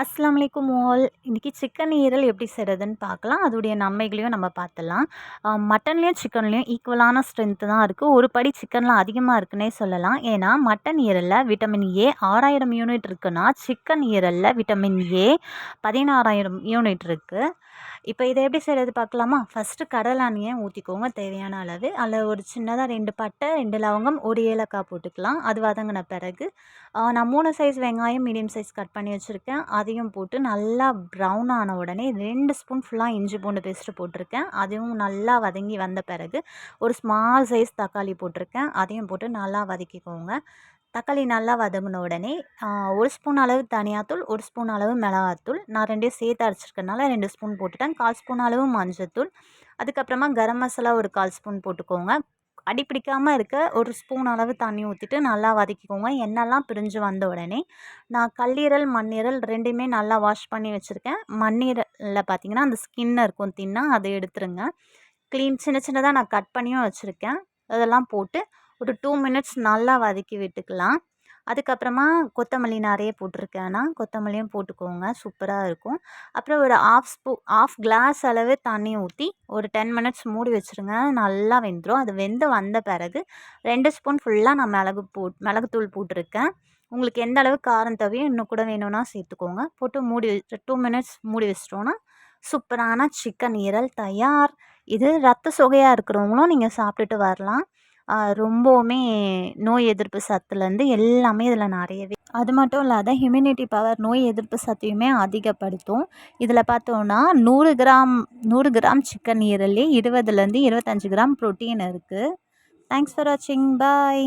அஸ்ஸலாமு அலைக்கும் ஆல் இன்றைக்கி சிக்கன் ஈரல் எப்படி செய்கிறதுன்னு பார்க்கலாம். அதோடைய நன்மைகளையும் நம்ம பார்த்துலாம் மட்டன்லேயும் சிக்கன்லேயும் ஈக்குவலான ஸ்ட்ரென்த்து தான் இருக்குது ஒரு படி சிக்கனில் அதிகமாக இருக்குன்னே சொல்லலாம். ஏன்னா மட்டன் ஈரலில் விட்டமின் ஏ ஆறாயிரம் யூனிட் இருக்குன்னா சிக்கன் ஈரலில் விட்டமின் ஏ பதினாறாயிரம் யூனிட் இருக்குது இப்போ இதை எப்படி செய்கிறது பார்க்கலாமா ஃபஸ்ட்டு கடலானியை ஊற்றிக்கோங்க தேவையான அளவு. அதில் ஒரு சின்னதாக ரெண்டு பட்டை ரெண்டு லவங்கம் ஒரு ஏலக்காய் போட்டுக்கலாம். அது வதங்கின பிறகு நான் மூணு சைஸ் வெங்காயம் மீடியம் சைஸ் கட் பண்ணி வச்சுருக்கேன். அதையும் போட்டு நல்லா ப்ரௌன் ஆன உடனே ரெண்டு ஸ்பூன் ஃபுல்லாக இஞ்சி பூண்டு பேஸ்ட்டு போட்டிருக்கேன். அதுவும் நல்லா வதங்கி வந்த பிறகு ஒரு ஸ்மால் சைஸ் தக்காளி போட்டிருக்கேன். அதையும் போட்டு நல்லா வதக்கிக்கோங்க. தக்காளி நல்லா வதங்கின உடனே ஒரு ஸ்பூன் அளவு தனியாத்தூள் ஒரு ஸ்பூன் அளவு மிளகாத்தூள். நான் ரெண்டையும் சேர்த்து அரைச்சிருக்கனால ரெண்டு ஸ்பூன் போட்டுட்டேன். கால் ஸ்பூன் அளவு மஞ்சத்தூள். அதுக்கப்புறமா கரம் மசாலா ஒரு கால் ஸ்பூன் போட்டுக்கோங்க. அடிப்பிடிக்காமல் இருக்க ஒரு ஸ்பூன் அளவு தண்ணி ஊற்றிட்டு நல்லா வதக்கிக்கோங்க. எண்ணெய்லாம் பிரிஞ்சு வந்த உடனே நான் கல்லீரல் மண்ணீரல் ரெண்டுமே நல்லா வாஷ் பண்ணி வச்சுருக்கேன். மண்ணீரலில் பார்த்திங்கன்னா அந்த ஸ்கின் இருக்கும் தின்னா அதை எடுத்துருங்க. க்ளீன் சின்ன சின்னதாக நான் கட் பண்ணியும் வச்சுருக்கேன். அதெல்லாம் போட்டு ஒரு டூ மினிட்ஸ் நல்லா வதக்கி விட்டுக்கலாம். அதுக்கப்புறமா கொத்தமல்லி நிறைய போட்டிருக்கேன்னா கொத்தமல்லியும் போட்டுக்கோங்க. சூப்பராக இருக்கும். அப்புறம் ஒரு ஆஃப் ஸ்பூ ஆஃப் கிளாஸ் அளவு தண்ணி ஊற்றி ஒரு டென் மினிட்ஸ் மூடி வச்சுருங்க. நல்லா வெந்துடும் அது வெந்து வந்த பிறகு ரெண்டு ஸ்பூன் ஃபுல்லாக நான் மிளகு போட் மிளகுத்தூள் போட்டிருக்கேன். உங்களுக்கு எந்த அளவு காரம் தேவையோ இன்னும் கூட வேணும்னா சேர்த்துக்கோங்க. போட்டு மூடி டூ மினிட்ஸ் மூடி வச்சிட்டோன்னா சூப்பரான சிக்கன் ஈரல் தயார். இது ரத்த சொகையாக இருக்கிறவங்களும் நீங்கள் சாப்பிட்டுட்டு வரலாம். ரொம்பவுமே நோய் எதிர்ப்பு சத்துலேருந்து எல்லாமே இதில் நிறையவே. அது மட்டும் இல்லாத ஹியூமினிட்டி பவர் நோய் எதிர்ப்பு சத்தையுமே அதிகப்படுத்தும். இதில் பார்த்தோன்னா நூறு கிராம் நூறு கிராம் சிக்கன் ஈரல்லே இருபதுலேருந்து இருபத்தஞ்சி கிராம் ப்ரோட்டீன் இருக்குது தேங்க்ஸ் ஃபார் வாட்சிங் பாய்